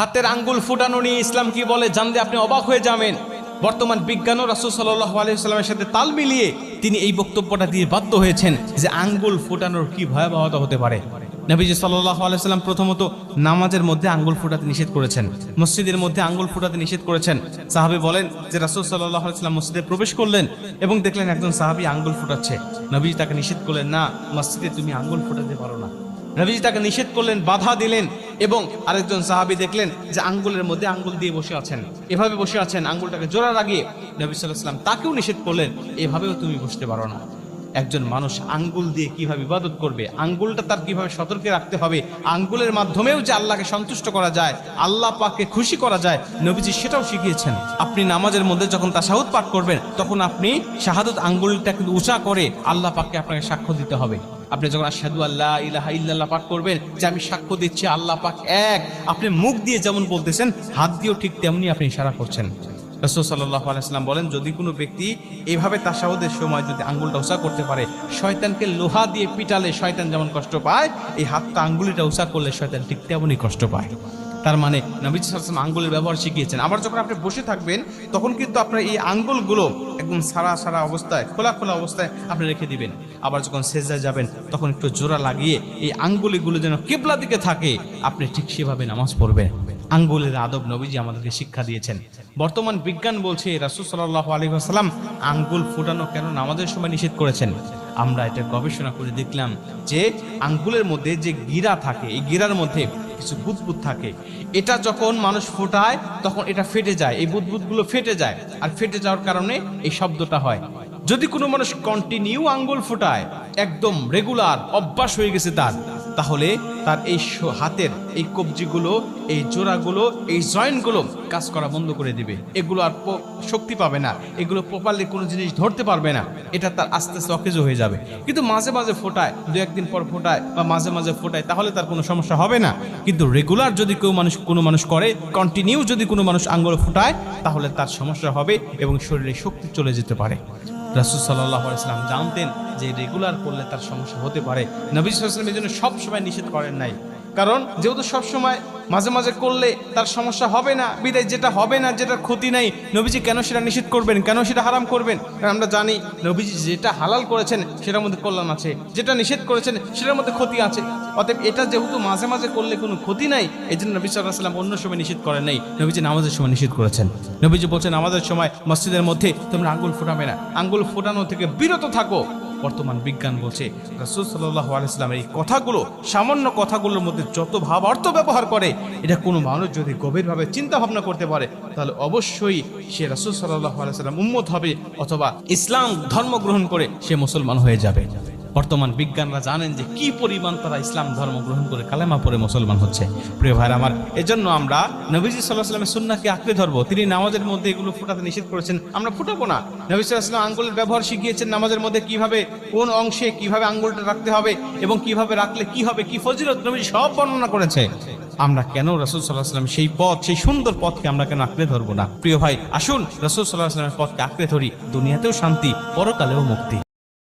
হাতের আঙ্গুল ফুটানো নিয়ে ইসলাম কি বলে জানলে আপনি অবাক হয়ে যাবেন? বর্তমান বিজ্ঞানও রাসুল সাল্লাহ আলাইসাল্লামের সাথে তাল মিলিয়ে তিনি এই বক্তব্যটা দিয়ে বাধ্য হয়েছেন যে আঙ্গুল ফুটানোর কি ভয়াবহতা হতে পারে। নবীজি সাল্লাহ আলাইসাল্লাম প্রথমত নামাজের মধ্যে আঙ্গুল ফুটাতে নিষেধ করেছেন, মসজিদের মধ্যে আঙ্গুল ফুটাতে নিষেধ করেছেন। সাহাবি বলেন যে রাসুল সাল্লাহ আলাইসাল্লাম মসজিদে প্রবেশ করলেন এবং দেখলেন একজন সাহাবি আঙ্গুল ফুটাচ্ছে। নবীজি তাকে নিষেধ করলেন, না, মসজিদে তুমি আঙ্গুল ফুটাতে পারো না। নবীজি তাকে নিষেধ করলেন, বাধা দিলেন এবং আরেকজন সাহাবি দেখলেন যে আঙ্গুলের মধ্যে আঙ্গুল দিয়ে বসে আছেন। এভাবে বসে আছেন, আঙ্গুলটাকে জোড়া লাগিয়ে নবী সাল্লাহ সাল্লাম তাকেও নিষেধ করলেন, এভাবেও তুমি বসতে পারো না। একজন মানুষ আঙ্গুল দিয়ে কীভাবে ইবাদত করবে, আঙ্গুলটা তার কীভাবে সতর্কে রাখতে হবে, আঙ্গুলের মাধ্যমেও যে আল্লাহকে সন্তুষ্ট করা যায়, আল্লাহ পাককে খুশি করা যায়, নবীজি সেটাও শিখিয়েছেন। আপনি নামাজের মধ্যে যখন তাশাহুদ পাঠ করবেন, তখন আপনি শাহাদত আঙ্গুলটা কিন্তু উঁচা করে আল্লাহ পাককে আপনাকে সাক্ষ্য দিতে হবে। আপনি যখন আশহাদু আল্লাহ ইলাহা ইল্লাল্লাহ পাঠ করবেন, যে আমি সাক্ষ্য দিচ্ছি আল্লাহ পাক এক, আপনি মুখ দিয়ে যেমন বলতেছেন, হাত দিয়েও ঠিক তেমনি আপনি ইশারা করছেন। রসুল সাল্লাহ আলাইসাল্লাম বলেন, যদি কোনো ব্যক্তি এভাবে তাসাহুদের সময় যদি আঙ্গুলটা উষা করতে পারে, শয়তানকে লোহা দিয়ে পিটালে শয়তান যেমন কষ্ট পায়, এই হাতটা আঙ্গুলিটা উষা করলে শয়তান ঠিক তেমনই কষ্ট পায়। তার মানে নবীজ সাল্লাম আঙ্গুলের ব্যবহার শিখিয়েছেন। আবার যখন আপনি বসে থাকবেন, তখন কিন্তু আপনার এই আঙ্গুলগুলো একদম সারা সারা অবস্থায়, খোলা খোলা অবস্থায় আপনি রেখে দিবেন। আবার যখন সেজায় যাবেন, তখন একটু জোড়া লাগিয়ে এই আঙ্গুলিগুলো যেন কেবলা দিকে থাকে, আপনি ঠিক সেভাবে নামাজ পড়বেন। আঙ্গুলের আদব নবীজি আমাদেরকে শিক্ষা দিয়েছেন। বর্তমান বিজ্ঞান বলছে, রাসুল সাল্লাহ আলী আঙ্গুল ফুটানো কেন আমাদের সময় নিষেধ করেছেন। আমরা এটা গবেষণা করে দেখলাম যে আঙ্গুলের মধ্যে যে গিরা থাকে, এই গিরার মধ্যে কিছু বুদবুদ থাকে। এটা যখন মানুষ ফোটায়, তখন এটা ফেটে যায়। এই বুদবুদগুলো ফেটে যায়। আর ফেটে যাওয়ার কারণে এই শব্দটা হয়। যদি কোনো মানুষ কন্টিনিউ আঙ্গুল ফোটায়, একদম রেগুলার অভ্যাস হয়ে গেছে তার। তাহলে তার এই হাতের এই কবজিগুলো, এই জোড়াগুলো, এই জয়েন্টগুলো কাজ করা বন্ধ করে দিবে। এগুলো আর শক্তি পাবে না। এগুলো প্রপারলি কোনো জিনিস ধরতে পারবে না। এটা তার আস্তে আস্তে অকেজ হয়ে যাবে। কিন্তু মাঝে মাঝে ফোটায়, দু একদিন পর ফোটায় বা মাঝে মাঝে ফোটায়, তাহলে তার কোনো সমস্যা হবে না। কিন্তু রেগুলার যদি কেউ মানুষ কোনো মানুষ করে কন্টিনিউ যদি কোনো মানুষ আঙ্গুল ফোটায়, তাহলে তার সমস্যা হবে এবং শরীরে শক্তি চলে যেতে পারে। রাসুল সাল্লাহ ইসলাম জানতেন যে রেগুলার করলে তার সমস্যা হতে পারে। নবী সাল্লাম এই জন্য সবসময় নিষেধ করেন নাই। কারণ যেহেতু সবসময় মাঝে মাঝে করলে তার সমস্যা হবে না, বিদায় যেটা হবে না যেটা ক্ষতি নাই, নবীজি কেন সেটা নিষেধ করবেন, কেন সেটা হারাম করবেন? আমরা জানি নবীজি যেটা হালাল করেছেন, সেটার মধ্যে কল্যাণ আছে। যেটা নিষেধ করেছেন, সেটার মধ্যে ক্ষতি আছে। অতএব এটা যেহেতু মাঝে মাঝে করলে কোনো ক্ষতি নাই এই জন্য নবী সাল্লাহ সাল্লাম অন্য সময় নিষেধ করেন নাই। নবীজি নামাজের সময় নিষেধ করেছেন। নবীজি বলছেন আমাদের সময় মসজিদের মধ্যে তোমরা আঙ্গুল ফোটাবে না। আঙ্গুল ফোটানো থেকে বিরত থাকো। বর্তমান বিজ্ঞান বলছে, রাসুল সাল্লাহ আলাইসলামের এই কথাগুলো, সামান্য কথাগুলোর মধ্যে যত ভাব অর্থ ব্যবহার করে, এটা কোনো মানুষ যদি গভীরভাবে চিন্তা ভাবনা করতে পারে, তাহলে অবশ্যই সে রাসুল সাল্লাহ আলাইসাল্লাম উম্মত হবে, অথবা ইসলাম ধর্ম গ্রহণ করে সে মুসলমান হয়ে যাবে। বর্তমান বিজ্ঞানরা জানেন যে কি পরিমাণ তারা ইসলাম ধর্ম গ্রহণ করে কালেমা পরে মুসলমান হচ্ছে। প্রিয় ভাইরা আমার, এজন্য আমরা নবীজি সাল্লাহ সাল্লামের সুন্নাকে আঁকড়ে ধরবো। তিনি নামাজের মধ্যে এগুলো ফুটাতে নিষেধ করেছেন। আমরা ফুটাবো না। নবী সাল্লাহ আঙ্গুলের ব্যবহার শিখিয়েছেন নামাজের মধ্যে কীভাবে, কোন অংশে কীভাবে আঙ্গুলটা রাখতে হবে এবং কীভাবে রাখলে কি হবে, কি ফজিলত নবী সব বর্ণনা করেছে। আমরা কেন রসুল সাল্লাহ সাল্লাম সেই পথ, সেই সুন্দর পথকে আমরা কেন আঁকড়ে ধরবো না? প্রিয় ভাই, আসুন রসুল সাল্লাহ সাল্লামের পথকে আঁকড়ে ধরি। দুনিয়াতেও শান্তি, পরকালেও মুক্তি।